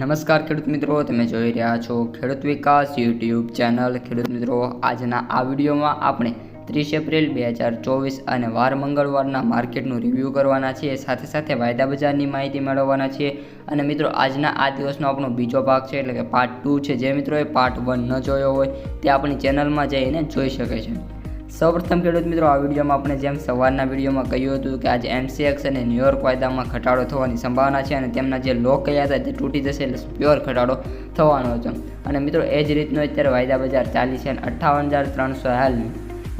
નમસ્કાર ખેડૂત મિત્રો, તમે જોઈ રહ્યા છો ખેડૂત વિકાસ યુટ્યુબ ચેનલ. ખેડૂત મિત્રો, આજના આ વિડીયોમાં આપણે ત્રીસ એપ્રિલ બે હજાર ચોવીસ અને વાર મંગળવારના માર્કેટનું રિવ્યૂ કરવાના છીએ. સાથે સાથે વાયદા બજારની માહિતી મેળવવાના છીએ. અને મિત્રો, આજના આ દિવસનો આપણો બીજો ભાગ છે, એટલે કે પાર્ટ ટુ છે. જે મિત્રોએ પાર્ટ વન ન જોયો હોય, તે આપણી ચેનલમાં જઈને જોઈ શકે છે. સૌપ્રથમ ખેડૂત મિત્રો, આ વિડીયોમાં આપણે જેમ સવારના વિડીયોમાં કહ્યું હતું કે આજે એમસીએક્સ અને ન્યુયોર્ક વાયદામાં ઘટાડો થવાની સંભાવના છે અને તેમના જે લો કયા હતા તે તૂટી જશે એટલે પ્યોર ઘટાડો થવાનો હતો. અને મિત્રો, એ જ રીતનો અત્યારે વાયદા બજાર ચાલી છે અને અઠ્ઠાવન હજાર ત્રણસો હાલ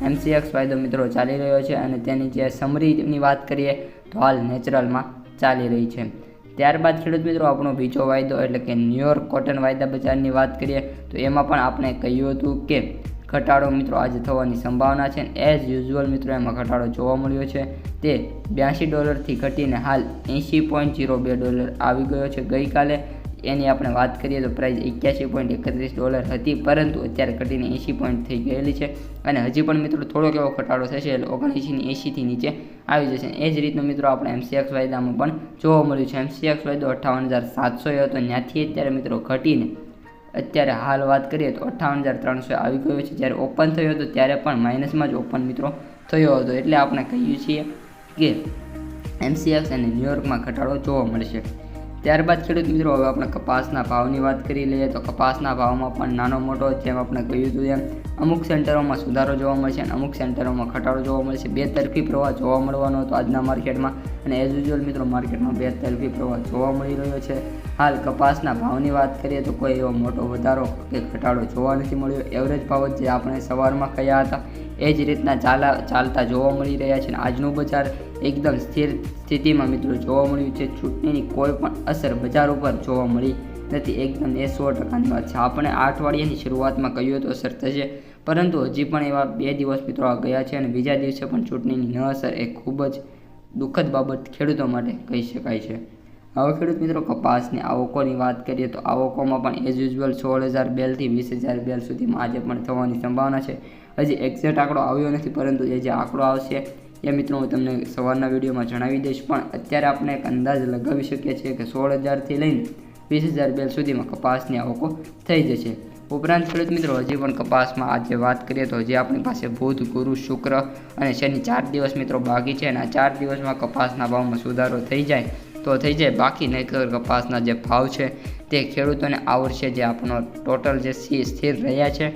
એમસીએક્સ વાયદો મિત્રો ચાલી રહ્યો છે અને તેની જે સમરીની વાત કરીએ તો હાલ નેચરલમાં ચાલી રહી છે. ત્યારબાદ ખેડૂત મિત્રો, આપણો બીજો વાયદો એટલે કે ન્યુયોર્ક કોટન વાયદા બજારની વાત કરીએ તો એમાં પણ આપણે કહ્યું હતું કે ઘટાડો મિત્રો આજે થવાની સંભાવના છે એઝ યુઝ્યુઅલ મિત્રો એમાં ઘટાડો જોવા મળ્યો છે. તે બ્યાસી ડોલરથી ઘટીને હાલ એંશી પોઈન્ટ જીરો બે ડોલર આવી ગયો છે. ગઈકાલે એની આપણે વાત કરીએ તો પ્રાઇસ એક્યાસી પોઈન્ટ એકત્રીસ ડોલર હતી, પરંતુ અત્યારે ઘટીને એંશી પોઈન્ટ થઈ ગયેલી છે અને હજી પણ મિત્રો થોડોક એવો ઘટાડો થશે એટલે ઓગણએંશીની એંશીથી નીચે આવી જશે. એ જ રીતનું મિત્રો આપણે એમસીએક્સ વાયદામાં પણ જોવા મળ્યું છે. એમસીએક્સ વાયદો અઠ્ઠાવન હજાર સાતસો હતો. ત્યાંથી અત્યારે મિત્રો ઘટીને અત્યારે હાલ વાત કરીએ તો અઠ્ઠાવન હજાર ત્રણસો આવી ગયો છે. જ્યારે ઓપન થયો હતો, ત્યારે પણ માઇનસમાં જ ઓપન મિત્રો થયો હતો. એટલે આપણે કહીએ છીએ કે એમસીએક્સ અને ન્યુયોર્કમાં ઘટાડો જોવા મળશે. ત્યારબાદ ખેડૂત મિત્રો, હવે આપણે કપાસના ભાવની વાત કરી લઈએ તો કપાસના ભાવમાં પણ નાનો મોટો જેમ આપણે કહ્યું હતું એમ અમુક સેન્ટરોમાં સુધારો જોવા મળશે અને અમુક સેન્ટરોમાં ઘટાડો જોવા મળશે. બે તરફી પ્રવાહ જોવા મળવાનો હતો આજના માર્કેટમાં અને એઝ યુઝ્યુઅલ મિત્રો માર્કેટમાં બે તરફી પ્રવાહ જોવા મળી રહ્યો છે. હાલ કપાસના ભાવની વાત કરીએ તો કોઈ એવો મોટો વધારો કે ઘટાડો જોવા નથી મળ્યો. એવરેજ ભાવ જે આપણે સવારમાં કહ્યા હતા એ જ રીતના ચાલા, ચાલતા જોવા મળી રહ્યા છે અને આજનું બજાર એકદમ સ્થિર સ્થિતિમાં મિત્રો જોવા મળ્યું છે. ચૂંટણીની કોઈ પણ અસર બજાર ઉપર જોવા મળી નથી. એકદમ એ સો ટકાની વાત છે. આપણે આ અઠવાડિયાની શરૂઆતમાં કહ્યું હતું અસર થશે, પરંતુ હજી પણ એવા બે દિવસ મિત્રો ગયા છે અને બીજા દિવસે પણ ચૂંટણીની ન અસર એ ખૂબ જ દુઃખદ બાબત ખેડૂતો માટે કહી શકાય છે. હવે ખેડૂત મિત્રો કપાસની આવકોની વાત કરીએ તો આવકોમાં પણ એઝ યુઝ્યુઅલ સોળ હજાર બેલથી વીસ હજાર બેલ સુધીમાં આજે પણ થવાની સંભાવના છે. હજી એક્ઝેક્ટ આંકડો આવ્યો નથી, પરંતુ એ જે આંકડો આવશે એ મિત્રો હું તમને સવારના વિડીયોમાં જણાવી દઈશ. પણ અત્યારે આપણે એક અંદાજ લગાવી શકીએ છીએ કે સોળ હજારથી લઈને વીસ હજાર બેલ સુધીમાં કપાસની આવકો થઈ જશે. ઉપરાંત ખેડૂત મિત્રો, હજી પણ કપાસમાં આજે વાત કરીએ તો હજી આપણી પાસે બુધ, ગુરુ, શુક્ર અને શનિ ચાર દિવસ મિત્રો બાકી છે અને આ ચાર દિવસમાં કપાસના ભાવમાં સુધારો થઈ જાય તો થઈ જાય. બાકી નહીતર કપાસના જે ભાવ છે તે ખેડૂતોને આવડશે. જે આપણો ટોટલ જે સ્થિર રહ્યા છે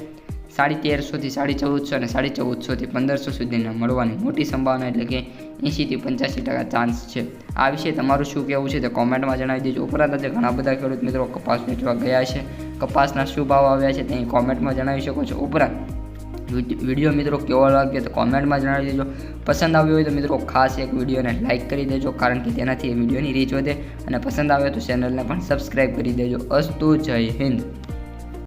સાડી તેરસોથી સાડી ચૌદસો અને સાડી ચૌદસોથી પંદરસો સુધીના મળવાની મોટી સંભાવના એટલે કે એંશીથી પંચ્યાસી ટકા ચાન્સ છે. આ વિશે તમારું શું કહેવું છે તે કોમેન્ટમાં જણાવી દેજો. ઉપરાંત આજે ઘણા બધા ખેડૂત મિત્રો કપાસ વેચવા ગયા છે. કપાસના શું ભાવ આવ્યા છે તે કોમેન્ટમાં જણાવી શકો છો. ઉપરાંત વીડિયો મિત્રો કેવો લાગ્યો તો કોમેન્ટમાં જણાવી દેજો. પસંદ આવ્યો હોય તો મિત્રો ખાસ એક વિડીયોને લાઇક કરી દેજો, કારણ કે તેનાથી એ વિડીયોની રીચ વધે. અને પસંદ આવે તો ચેનલને પણ સબસ્ક્રાઈબ કરી દેજો. અસ્તુ જય હિન્દ.